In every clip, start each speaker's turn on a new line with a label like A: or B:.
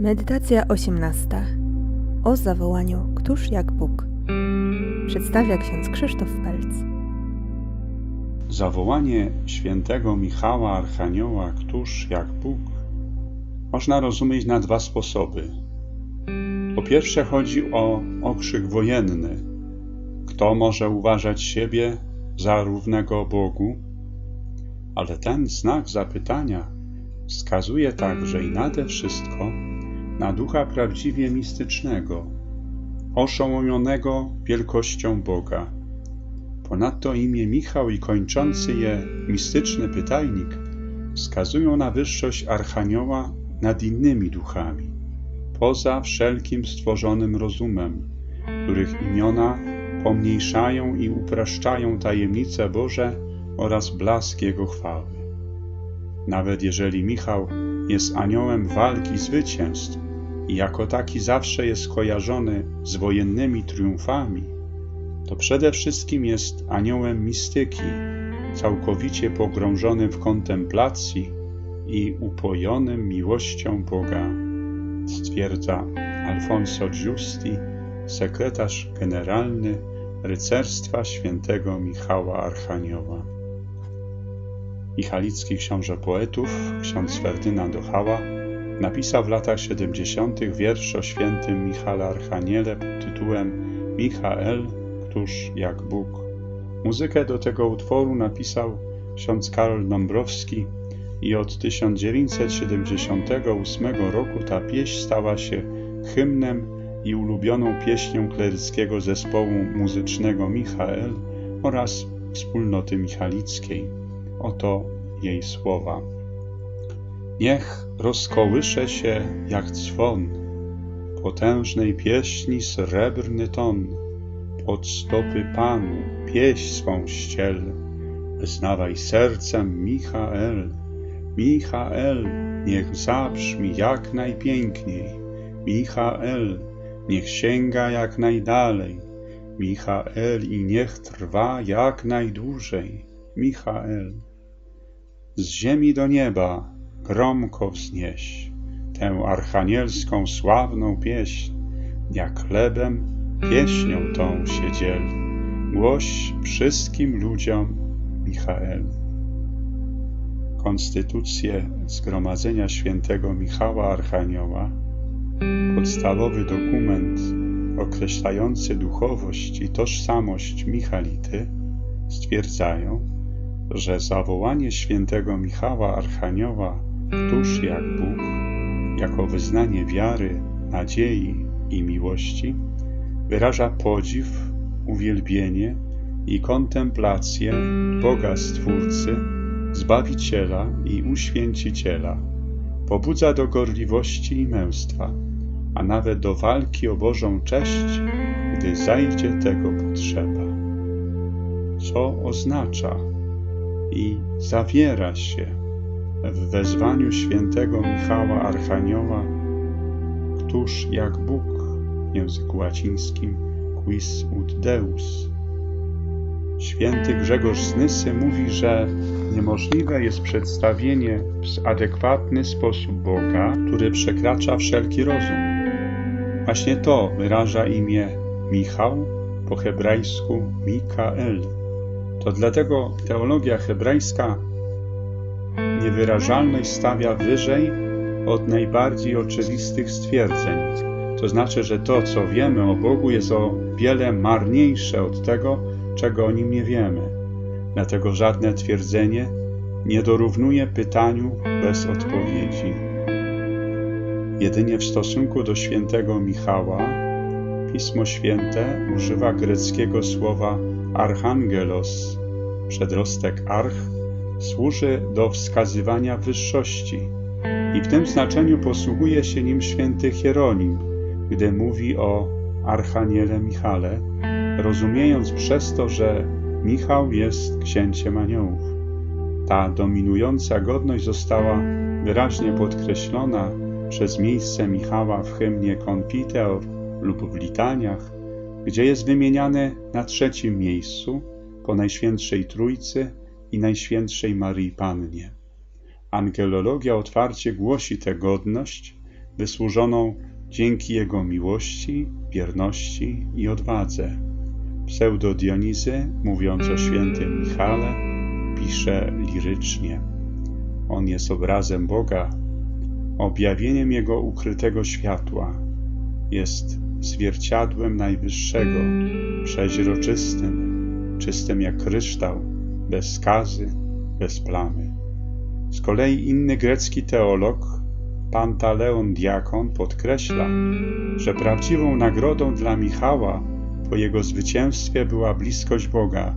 A: Medytacja 18. O zawołaniu Któż jak Bóg. Przedstawia ksiądz Krzysztof Pelc.
B: Zawołanie świętego Michała Archanioła, któż jak Bóg, można rozumieć na dwa sposoby. Po pierwsze chodzi o okrzyk wojenny. Kto może uważać siebie za równego Bogu? Ale ten znak zapytania wskazuje także i nade wszystko na ducha prawdziwie mistycznego, oszołomionego wielkością Boga. Ponadto imię Michał i kończący je mistyczny pytajnik wskazują na wyższość Archanioła nad innymi duchami, poza wszelkim stworzonym rozumem, których imiona pomniejszają i upraszczają tajemnice Boże oraz blask Jego chwały. Nawet jeżeli Michał jest aniołem walk i zwycięstw i jako taki zawsze jest kojarzony z wojennymi triumfami, to przede wszystkim jest aniołem mistyki, całkowicie pogrążonym w kontemplacji i upojonym miłością Boga, stwierdza Alfonso Giusti, sekretarz generalny rycerstwa świętego Michała Archanioła. Michalicki książę poetów, ksiądz Ferdynand Ochała, napisał w latach 70. wiersz o świętym Michale Archaniele pod tytułem Michael, któż jak Bóg. Muzykę do tego utworu napisał ksiądz Karol Dąbrowski i od 1978 roku ta pieśń stała się hymnem i ulubioną pieśnią kleryckiego zespołu muzycznego Michael oraz wspólnoty michalickiej. Oto jej słowa. Niech rozkołysze się jak dzwon, potężnej pieśni srebrny ton, pod stopy Panu pieśń swą ściel, wyznawaj sercem Michael. Michael, niech zabrzmi jak najpiękniej, Michael, niech sięga jak najdalej, Michael i niech trwa jak najdłużej, Michael. Z ziemi do nieba gromko wznieś tę archanielską sławną pieśń, jak chlebem pieśnią tą się dziel. Głoś wszystkim ludziom Michael. Konstytucję Zgromadzenia Świętego Michała Archanioła, podstawowy dokument określający duchowość i tożsamość Michality, stwierdzają, że zawołanie świętego Michała Archanioła, któż jak Bóg, jako wyznanie wiary, nadziei i miłości, wyraża podziw, uwielbienie i kontemplację Boga Stwórcy, Zbawiciela i Uświęciciela, pobudza do gorliwości i męstwa, a nawet do walki o Bożą cześć, gdy zajdzie tego potrzeba. Co oznacza i zawiera się w wezwaniu świętego Michała Archanioła, któż jak Bóg w języku łacińskim quis ut Deus. Święty Grzegorz z Nysy mówi, że niemożliwe jest przedstawienie w adekwatny sposób Boga, który przekracza wszelki rozum. Właśnie to wyraża imię Michał, po hebrajsku Mikael. To dlatego teologia hebrajska niewyrażalność stawia wyżej od najbardziej oczywistych stwierdzeń. To znaczy, że to, co wiemy o Bogu, jest o wiele marniejsze od tego, czego o nim nie wiemy. Dlatego żadne twierdzenie nie dorównuje pytaniu bez odpowiedzi. Jedynie w stosunku do świętego Michała Pismo Święte używa greckiego słowa archangelos. Przedrostek arch służy do wskazywania wyższości i w tym znaczeniu posługuje się nim święty Hieronim, gdy mówi o archaniele Michale, rozumiejąc przez to, że Michał jest księciem aniołów. Ta dominująca godność została wyraźnie podkreślona przez miejsce Michała w hymnie Confiteor lub w litaniach, gdzie jest wymieniany na trzecim miejscu po Najświętszej Trójcy i Najświętszej Maryi Pannie. Angelologia otwarcie głosi tę godność, wysłużoną dzięki jego miłości, wierności i odwadze. Pseudo Dionizy, mówiąc o świętym Michale, pisze lirycznie. On jest obrazem Boga, objawieniem Jego ukrytego światła. Jest zwierciadłem Najwyższego, przeźroczystym, czystym jak kryształ, bez skazy, bez plamy. Z kolei inny grecki teolog, Pantaleon Diakon, podkreśla, że prawdziwą nagrodą dla Michała po jego zwycięstwie była bliskość Boga,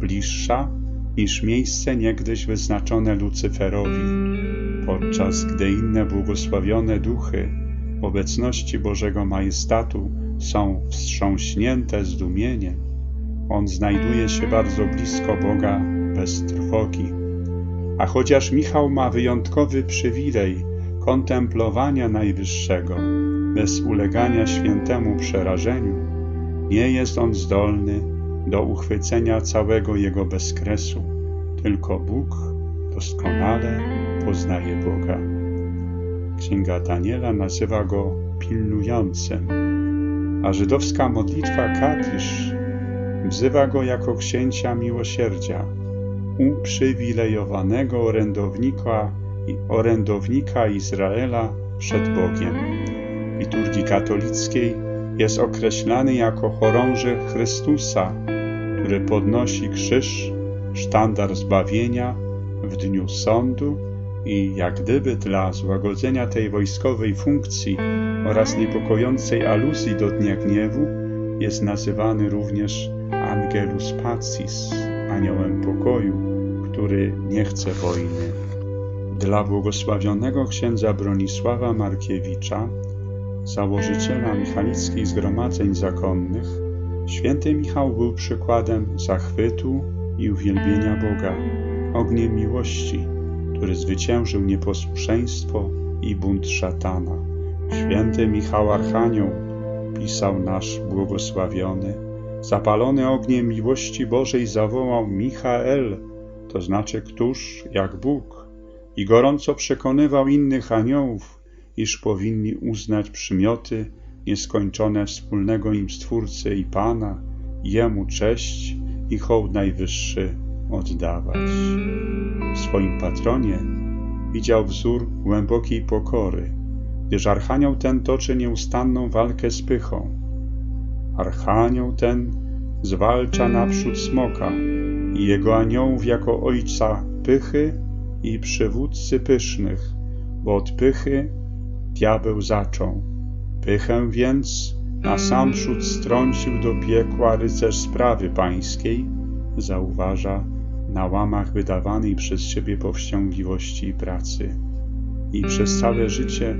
B: bliższa niż miejsce niegdyś wyznaczone Lucyferowi, podczas gdy inne błogosławione duchy obecności Bożego Majestatu są wstrząśnięte zdumieniem. On znajduje się bardzo blisko Boga bez trwogi. A chociaż Michał ma wyjątkowy przywilej kontemplowania Najwyższego, bez ulegania świętemu przerażeniu, nie jest on zdolny do uchwycenia całego jego bezkresu, tylko Bóg doskonale poznaje Boga. Księga Daniela nazywa go pilnującym, a żydowska modlitwa Kadisz wzywa go jako księcia miłosierdzia, uprzywilejowanego orędownika, orędownika Izraela przed Bogiem. W liturgii katolickiej jest określany jako chorąży Chrystusa, który podnosi krzyż, sztandar zbawienia w dniu sądu i jak gdyby dla złagodzenia tej wojskowej funkcji oraz niepokojącej aluzji do dnia gniewu jest nazywany również Angelus Pacis, aniołem pokoju, który nie chce wojny. Dla błogosławionego księdza Bronisława Markiewicza, założyciela michalickich zgromadzeń zakonnych, święty Michał był przykładem zachwytu i uwielbienia Boga, ogniem miłości, który zwyciężył nieposłuszeństwo i bunt szatana. Święty Michał Archanioł, pisał nasz błogosławiony, zapalony ogniem miłości Bożej zawołał Michael, to znaczy któż jak Bóg, i gorąco przekonywał innych aniołów, iż powinni uznać przymioty nieskończone wspólnego im Stwórcy i Pana, Jemu cześć i hołd najwyższy oddawać. W swoim patronie widział wzór głębokiej pokory, gdyż Archanioł ten toczy nieustanną walkę z pychą. Archanioł ten zwalcza naprzód smoka i jego aniołów jako ojca pychy i przywódcy pysznych, bo od pychy diabeł zaczął. Pychę więc na sam przód strącił do piekła rycerz sprawy pańskiej, zauważa na łamach wydawanej przez siebie powściągliwości i pracy. I przez całe życie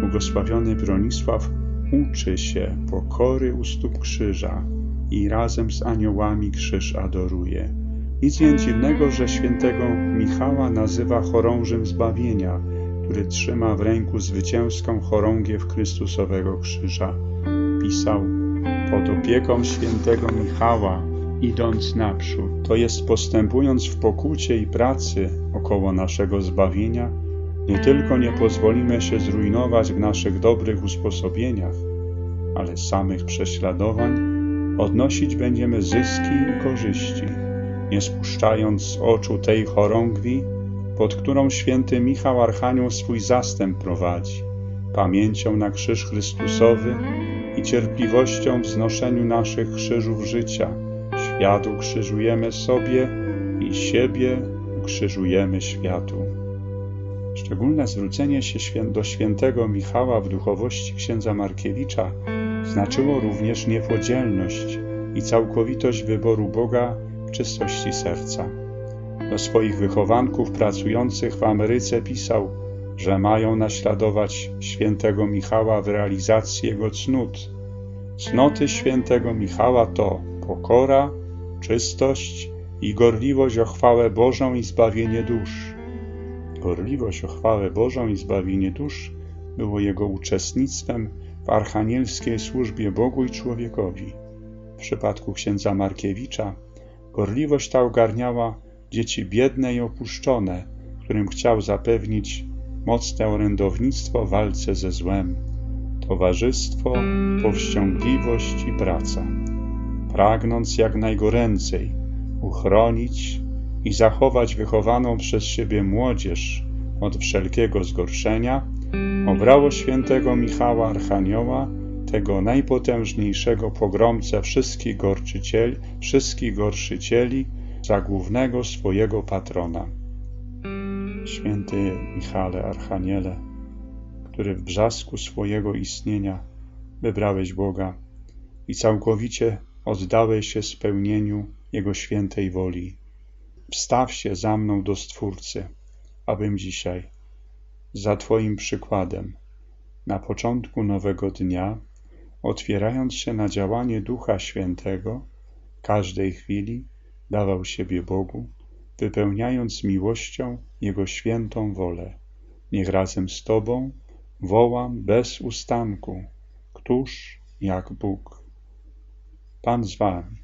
B: błogosławiony Bronisław uczy się pokory u stóp krzyża i razem z aniołami krzyż adoruje. Nic więc dziwnego, że świętego Michała nazywa chorążym zbawienia, który trzyma w ręku zwycięską chorągiew Chrystusowego krzyża. Pisał pod opieką świętego Michała, idąc naprzód, to jest postępując w pokucie i pracy około naszego zbawienia, nie tylko nie pozwolimy się zrujnować w naszych dobrych usposobieniach, ale samych prześladowań odnosić będziemy zyski i korzyści, nie spuszczając z oczu tej chorągwi, pod którą święty Michał Archanioł swój zastęp prowadzi, pamięcią na krzyż Chrystusowy i cierpliwością w znoszeniu naszych krzyżów życia. Światu krzyżujemy sobie i siebie ukrzyżujemy światu. Szczególne zwrócenie się do świętego Michała w duchowości księdza Markiewicza znaczyło również niepodzielność i całkowitość wyboru Boga w czystości serca. Do swoich wychowanków pracujących w Ameryce pisał, że mają naśladować świętego Michała w realizacji jego cnót. Cnoty świętego Michała to pokora, czystość i gorliwość o chwałę Bożą i zbawienie dusz. Gorliwość o chwałę Bożą i zbawienie dusz było jego uczestnictwem w archanielskiej służbie Bogu i człowiekowi. W przypadku księdza Markiewicza gorliwość ta ogarniała dzieci biedne i opuszczone, którym chciał zapewnić mocne orędownictwo w walce ze złem, towarzystwo, powściągliwość i praca. Pragnąc jak najgoręcej uchronić i zachować wychowaną przez siebie młodzież od wszelkiego zgorszenia, obrało świętego Michała Archanioła, tego najpotężniejszego pogromcę wszystkich gorczycieli, wszystkich gorszycieli, za głównego swojego patrona. Święty Michale Archaniele, który w brzasku swojego istnienia wybrałeś Boga i całkowicie oddałeś się spełnieniu Jego świętej woli. Wstaw się za mną do Stwórcy, abym dzisiaj, za Twoim przykładem, na początku nowego dnia, otwierając się na działanie Ducha Świętego, każdej chwili dawał siebie Bogu, wypełniając miłością Jego świętą wolę. Niech razem z Tobą wołam bez ustanku, któż jak Bóg. Pan z Wami.